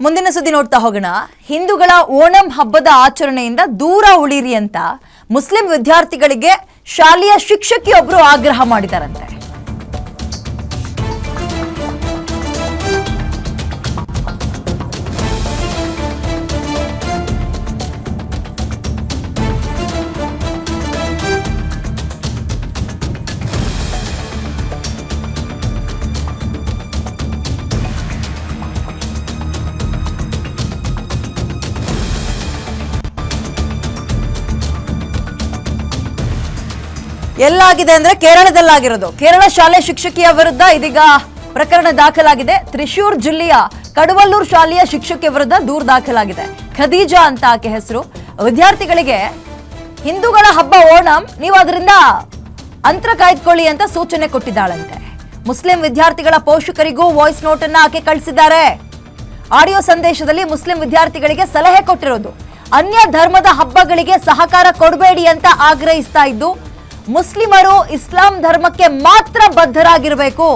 ಮುಂದಿನ ಸುದ್ದಿ ನೋಡ್ತಾ ಹೋಗೋಣ. ಹಿಂದೂಗಳ ಓಣಂ ಹಬ್ಬದ ಆಚರಣೆಯಿಂದ ದೂರ ಉಳಿರಿ ಅಂತ ಮುಸ್ಲಿಂ ವಿದ್ಯಾರ್ಥಿಗಳಿಗೆ ಶಾಲೆಯ ಶಿಕ್ಷಕಿಯೊಬ್ಬರು ಆಗ್ರಹ ಮಾಡಿದಾರಂತೆ. ಎಲ್ಲಾಗಿದೆ ಅಂದ್ರೆ ಕೇರಳದಲ್ಲಾಗಿರೋದು. ಕೇರಳ ಶಾಲೆ ಶಿಕ್ಷಕಿಯ ವಿರುದ್ಧ ಇದೀಗ ಪ್ರಕರಣ ದಾಖಲಾಗಿದೆ. ತ್ರಿಶೂರ್ ಜಿಲ್ಲೆಯ ಕಡವಲ್ಲೂರು ಶಾಲೆಯ ಶಿಕ್ಷಕಿಯ ವಿರುದ್ಧ ದೂರು ದಾಖಲಾಗಿದೆ. ಖದೀಜಾ ಅಂತ ಆಕೆ ಹೆಸರು. ವಿದ್ಯಾರ್ಥಿಗಳಿಗೆ ಹಿಂದೂಗಳ ಹಬ್ಬ ಓಣಂ, ನೀವು ಅದರಿಂದ ಅಂತರ ಕಾಯ್ದುಕೊಳ್ಳಿ ಅಂತ ಸೂಚನೆ ಕೊಟ್ಟಿದ್ದಾಳಂತೆ. ಮುಸ್ಲಿಂ ವಿದ್ಯಾರ್ಥಿಗಳ ಪೋಷಕರಿಗೂ ವಾಯ್ಸ್ ನೋಟ್ ಅನ್ನ ಆಕೆ ಕಳಿಸಿದ್ದಾರೆ. ಆಡಿಯೋ ಸಂದೇಶದಲ್ಲಿ ಮುಸ್ಲಿಂ ವಿದ್ಯಾರ್ಥಿಗಳಿಗೆ ಸಲಹೆ ಕೊಟ್ಟಿರೋದು. ಅನ್ಯ ಧರ್ಮದ ಹಬ್ಬಗಳಿಗೆ ಸಹಕಾರ ಕೊಡಬೇಡಿ ಅಂತ ಆಗ್ರಹಿಸ್ತಾ ಇದ್ದು ಮುಸ್ಲಿಮರು ಇಸ್ಲಾಂ ಧರ್ಮಕ್ಕೆ ಮಾತ್ರ ಬದ್ಧರಾಗಿರಬೇಕು.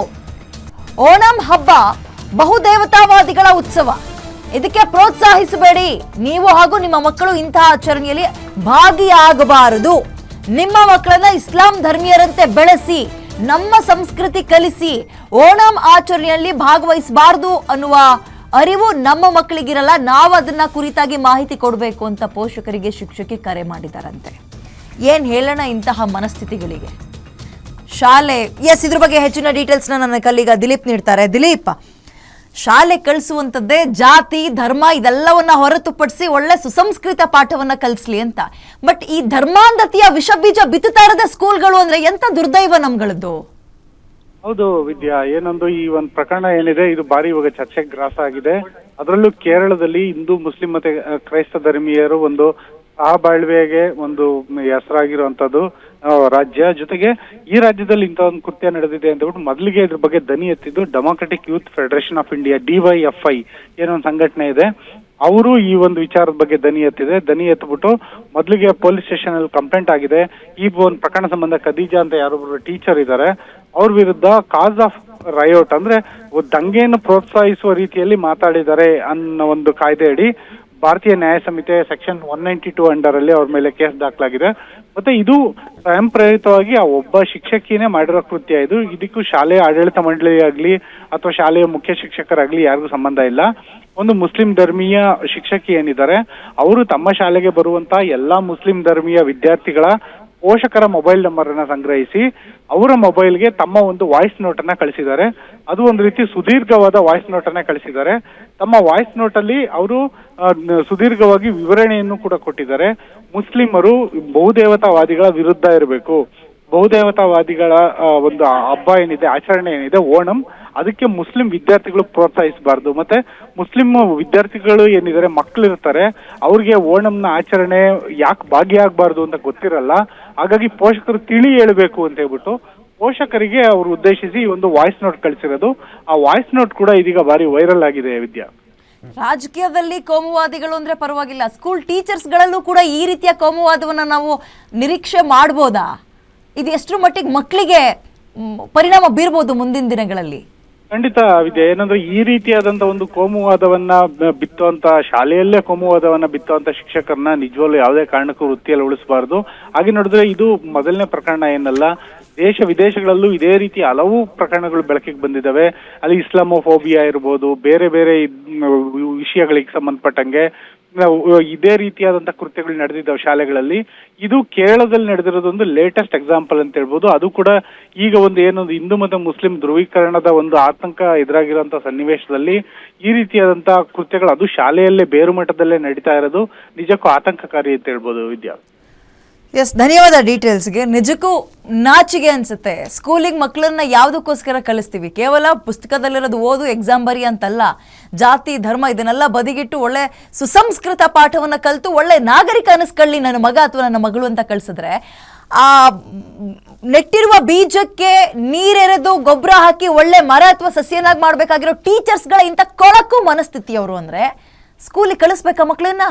ಓಣಂ ಹಬ್ಬ ಬಹುದೇವತಾವಾದಿಗಳ ಉತ್ಸವ. ಇದಕ್ಕೆ ಪ್ರೋತ್ಸಾಹಿಸಬೇಡಿ. ನೀವು ಹಾಗೂ ನಿಮ್ಮ ಮಕ್ಕಳು ಇಂತಹ ಆಚರಣೆಯಲ್ಲಿ ಭಾಗಿಯಾಗಬಾರದು. ನಿಮ್ಮ ಮಕ್ಕಳನ್ನ ಇಸ್ಲಾಂ ಧರ್ಮೀಯರಂತೆ ಬೆಳೆಸಿ, ನಮ್ಮ ಸಂಸ್ಕೃತಿ ಕಲಿಸಿ, ಓಣಂ ಆಚರಣೆಯಲ್ಲಿ ಭಾಗವಹಿಸಬಾರದು ಅನ್ನುವ ಅರಿವು ನಮ್ಮ ಮಕ್ಕಳಿಗಿರಲ್ಲ. ನಾವು ಅದನ್ನ ಕುರಿತಾಗಿ ಮಾಹಿತಿ ಕೊಡಬೇಕು ಅಂತ ಪೋಷಕರಿಗೆ ಶಿಕ್ಷಕಿ ಕರೆ ಮಾಡಿದಾರಂತೆ. ಏನ್ ಹೇಳೋಣ ಇಂತಹ ಮನಸ್ಥಿತಿಗಳಿಗೆ? ಶಾಲೆ ಎಸ್ ಇದ್ರ ಬಗ್ಗೆ ಹೆಚ್ಚಿನ ಡೀಟೇಲ್ಸ್ನ ನನ್ನ ಕಲ್ಲಿಗ ದಿಲೀಪ್ ನೀಡ್ತಾರೆ. ದಿಲೀಪ್, ಶಾಲೆ ಕಳಿಸುವಂಥದ್ದೇ ಜಾತಿ, ಧರ್ಮ ಇದೆಲ್ಲವನ್ನ ಹೊರತುಪಡಿಸಿ ಒಳ್ಳೆ ಸುಸಂಸ್ಕೃತ ಪಾಠವನ್ನ ಕಲಿಸ್ಲಿ ಅಂತ. ಬಟ್ ಈ ಧರ್ಮಾಂಧತೆಯ ವಿಷ ಬೀಜ ಬಿತ್ತುತ್ತಾ ಇರದ ಸ್ಕೂಲ್ಗಳು ಅಂದ್ರೆ ಎಂತ ದುರ್ದೈವ ನಮ್ಗಳದ್ದು ಹೌದು ವಿದ್ಯಾ, ಏನೊಂದು ಈ ಒಂದು ಪ್ರಕರಣ ಏನಿದೆ, ಇದು ಬಾರಿ ಇವಾಗ ಚರ್ಚೆಗೆ ಗ್ರಾಸ ಆಗಿದೆ. ಅದರಲ್ಲೂ ಕೇರಳದಲ್ಲಿ ಹಿಂದೂ ಮುಸ್ಲಿಂ ಮತ್ತೆ ಕ್ರೈಸ್ತ ಧರ್ಮೀಯರು ಒಂದು ಸಹಬಾಳ್ವೆಗೆ ಒಂದು ಹೆಸರಾಗಿರುವಂತದ್ದು ರಾಜ್ಯ ಜೊತೆಗೆ ಈ ರಾಜ್ಯದಲ್ಲಿ ಇಂಥ ಒಂದು ಕೃತ್ಯ ನಡೆದಿದೆ ಅಂತ ಹೇಳ್ಬಿಟ್ಟು ಮೊದಲಿಗೆ ಇದ್ರ ಬಗ್ಗೆ ದನಿ ಎತ್ತಿದ್ದು democratic youth federation of India DYFI ಏನೋ ಒಂದು ಸಂಘಟನೆ ಇದೆ. ಅವರು ಈ ಒಂದು ವಿಚಾರದ ಬಗ್ಗೆ ದನಿ ಎತ್ತಿದೆ. ದನಿ ಎತ್ಬಿಟ್ಟು ಮೊದಲಿಗೆ ಪೊಲೀಸ್ ಸ್ಟೇಷನ್ ಅಲ್ಲಿ ಕಂಪ್ಲೇಂಟ್ ಆಗಿದೆ. ಈ ಒಂದು ಪ್ರಕರಣ ಸಂಬಂಧ ಖದೀಜಾ ಅಂತ ಯಾರೊಬ್ಬರು ಟೀಚರ್ ಇದ್ದಾರೆ. ಅವ್ರ ವಿರುದ್ಧ ಕಾಸ್ ಆಫ್ ರಯೋಟ್ ಅಂದ್ರೆ ದಂಗೆಯನ್ನು ಪ್ರೋತ್ಸಾಹಿಸುವ ರೀತಿಯಲ್ಲಿ ಮಾತಾಡಿದ್ದಾರೆ ಅನ್ನೋ ಒಂದು ಕಾಯ್ದೆ ಅಡಿ Bharatiya Nyaya Sanhita section one ninety two under ಅಲ್ಲಿ ಅವ್ರ ಮೇಲೆ ಕೇಸ್ ದಾಖಲಾಗಿದೆ. ಮತ್ತೆ ಇದು ಸ್ವಯಂ ಪ್ರೇರಿತವಾಗಿ ಆ ಒಬ್ಬ ಶಿಕ್ಷಕಿನೇ ಮಾಡಿರೋ ಕೃತ್ಯ ಇದು. ಇದಕ್ಕೂ ಶಾಲೆಯ ಆಡಳಿತ ಮಂಡಳಿ ಆಗ್ಲಿ ಅಥವಾ ಶಾಲೆಯ ಮುಖ್ಯ ಶಿಕ್ಷಕರಾಗ್ಲಿ ಯಾರಿಗೂ ಸಂಬಂಧ ಇಲ್ಲ. ಒಂದು ಮುಸ್ಲಿಂ ಧರ್ಮೀಯ ಶಿಕ್ಷಕಿ ಏನಿದ್ದಾರೆ, ಅವರು ತಮ್ಮ ಶಾಲೆಗೆ ಬರುವಂತ ಎಲ್ಲಾ ಮುಸ್ಲಿಂ ಧರ್ಮೀಯ ವಿದ್ಯಾರ್ಥಿಗಳ ಪೋಷಕರ ಮೊಬೈಲ್ ನಂಬರ್ ಅನ್ನ ಸಂಗ್ರಹಿಸಿ ಅವರ ಮೊಬೈಲ್ಗೆ ತಮ್ಮ ಒಂದು ವಾಯ್ಸ್ ನೋಟ್ ಅನ್ನ ಕಳಿಸಿದ್ದಾರೆ. ಅದು ಒಂದು ರೀತಿ ಸುದೀರ್ಘವಾದ ವಾಯ್ಸ್ ನೋಟ್ ಅನ್ನ ಕಳಿಸಿದ್ದಾರೆ. ತಮ್ಮ ವಾಯ್ಸ್ ನೋಟ್ ಅಲ್ಲಿ ಅವರು ಸುದೀರ್ಘವಾಗಿ ವಿವರಣೆಯನ್ನು ಕೂಡ ಕೊಟ್ಟಿದ್ದಾರೆ. ಮುಸ್ಲಿಮರು ಬಹುದೇವತಾವಾದಿಗಳ ವಿರುದ್ಧ ಇರಬೇಕು. ಬಹುದೇವತಾವಾದಿಗಳ ಒಂದು ಹಬ್ಬ ಏನಿದೆ, ಆಚರಣೆ ಏನಿದೆ, ಓಣಂ, ಅದಕ್ಕೆ ಮುಸ್ಲಿಂ ವಿದ್ಯಾರ್ಥಿಗಳು ಪ್ರೋತ್ಸಾಹಿಸಬಾರ್ದು. ಮತ್ತೆ ಮುಸ್ಲಿಂ ವಿದ್ಯಾರ್ಥಿಗಳು ಏನಿದ್ದಾರೆ ಮಕ್ಕಳು ಇರ್ತಾರೆ ಅವ್ರಿಗೆ ಓಣಂನ ಆಚರಣೆ ಯಾಕೆ ಭಾಗಿಯಾಗಬಾರ್ದು ಅಂತ ಗೊತ್ತಿರಲ್ಲ. ಹಾಗಾಗಿ ಪೋಷಕರು ತಿಳಿ ಹೇಳಬೇಕು ಅಂತ ಹೇಳ್ಬಿಟ್ಟು ಪೋಷಕರಿಗೆ ಅವರು ಉದ್ದೇಶಿಸಿ ಒಂದು ವಾಯ್ಸ್ ನೋಟ್ ಕಳಿಸಿರೋದು. ಆ ವಾಯ್ಸ್ ನೋಟ್ ಕೂಡ ಇದೀಗ ಬಾರಿ ವೈರಲ್ ಆಗಿದೆ ವಿದ್ಯಾ. ರಾಜಕೀಯದಲ್ಲಿ ಕೋಮುವಾದಿಗಳು ಅಂದ್ರೆ ಪರವಾಗಿಲ್ಲ. ಸ್ಕೂಲ್ ಟೀಚರ್ಸ್ ಗಳಲ್ಲೂ ಕೂಡ ಈ ರೀತಿಯ ಕೋಮುವಾದವನ್ನ ನಾವು ನಿರೀಕ್ಷೆ ಮಾಡಬಹುದಾ ಇದು ಎಷ್ಟರ ಮಟ್ಟಿಗೆ ಮಕ್ಕಳಿಗೆ ಪರಿಣಾಮ ಬೀರ್ಬೋದು ಮುಂದಿನ ದಿನಗಳಲ್ಲಿ? ಖಂಡಿತ ವಿದ್ಯೆ ಏನಂದ್ರೆ ಈ ರೀತಿಯಾದಂತ ಒಂದು ಕೋಮುವಾದವನ್ನ ಬಿತ್ತುವಂತ, ಶಾಲೆಯಲ್ಲೇ ಕೋಮುವಾದವನ್ನ ಬಿತ್ತುವಂತ ಶಿಕ್ಷಕರನ್ನ ನಿಜವಾಗ್ಲೂ ಯಾವುದೇ ಕಾರಣಕ್ಕೂ ವೃತ್ತಿಯಲ್ಲಿ ಉಳಿಸಬಾರದು. ಹಾಗೆ ನೋಡಿದ್ರೆ ಇದು ಮೊದಲನೇ ಪ್ರಕರಣ ಏನಲ್ಲ, ದೇಶ ವಿದೇಶಗಳಲ್ಲೂ ಇದೇ ರೀತಿ ಹಲವು ಪ್ರಕರಣಗಳು ಬೆಳಕಿಗೆ ಬಂದಿದ್ದಾವೆ. ಅಲ್ಲಿ ಇಸ್ಲಾಮೋಫೋಬಿಯಾ ಇರ್ಬೋದು, ಬೇರೆ ಬೇರೆ ವಿಷಯಗಳಿಗೆ ಸಂಬಂಧಪಟ್ಟಂಗೆ ಇದೇ ರೀತಿಯಾದಂತಹ ಕೃತ್ಯಗಳು ನಡೆದಿದ್ದಾವೆ ಶಾಲೆಗಳಲ್ಲಿ. ಇದು ಕೇರಳದಲ್ಲಿ ನಡೆದಿರೋದೊಂದು ಲೇಟೆಸ್ಟ್ ಎಕ್ಸಾಂಪಲ್ ಅಂತ ಹೇಳ್ಬೋದು. ಅದು ಕೂಡ ಈಗ ಒಂದು ಏನೊಂದು ಹಿಂದೂ ಮತ್ತು ಮುಸ್ಲಿಂ ಧ್ರುವೀಕರಣದ ಒಂದು ಆತಂಕ ಎದುರಾಗಿರುವಂತಹ ಸನ್ನಿವೇಶದಲ್ಲಿ ಈ ರೀತಿಯಾದಂತಹ ಕೃತ್ಯಗಳು ಅದು ಶಾಲೆಯಲ್ಲೇ ಬೇರು ಮಟ್ಟದಲ್ಲೇ ನಡೀತಾ ಇರೋದು ನಿಜಕ್ಕೂ ಆತಂಕಕಾರಿ ಅಂತ ಹೇಳ್ಬೋದು ವಿದ್ಯಾ ಎಸ್ ಧನ್ಯವಾದ ಡೀಟೇಲ್ಸ್ಗೆ ನಿಜಕ್ಕೂ ನಾಚಿಗೆ ಅನ್ಸುತ್ತೆ. ಸ್ಕೂಲಿಗೆ ಮಕ್ಕಳನ್ನ ಯಾವುದಕ್ಕೋಸ್ಕರ ಕಳಿಸ್ತೀವಿ? ಕೇವಲ ಪುಸ್ತಕದಲ್ಲಿರೋದು ಓದು ಎಕ್ಸಾಮ್ ಬರಿ ಅಂತಲ್ಲ. ಜಾತಿ, ಧರ್ಮ ಇದನ್ನೆಲ್ಲ ಬದಿಗಿಟ್ಟು ಒಳ್ಳೆ ಸುಸಂಸ್ಕೃತ ಪಾಠವನ್ನು ಕಲಿತು ಒಳ್ಳೆ ನಾಗರಿಕ ಅನಿಸ್ಕೊಳ್ಳಿ ನನ್ನ ಮಗ ಅಥವಾ ನನ್ನ ಮಗಳು ಅಂತ ಕಳಿಸಿದ್ರೆ, ಆ ನೆಟ್ಟಿರುವ ಬೀಜಕ್ಕೆ ನೀರೆರೆದು ಗೊಬ್ಬರ ಹಾಕಿ ಒಳ್ಳೆ ಮರ ಅಥವಾ ಸಸ್ಯನಾಗಿ ಮಾಡಬೇಕಾಗಿರೋ ಟೀಚರ್ಸ್ಗಳ ಇಂಥ ಕೊಳಕು ಮನಸ್ಥಿತಿಯವರು ಅಂದರೆ, ಸ್ಕೂಲಿಗೆ ಕಳಿಸ್ಬೇಕಾ ಮಕ್ಕಳನ್ನ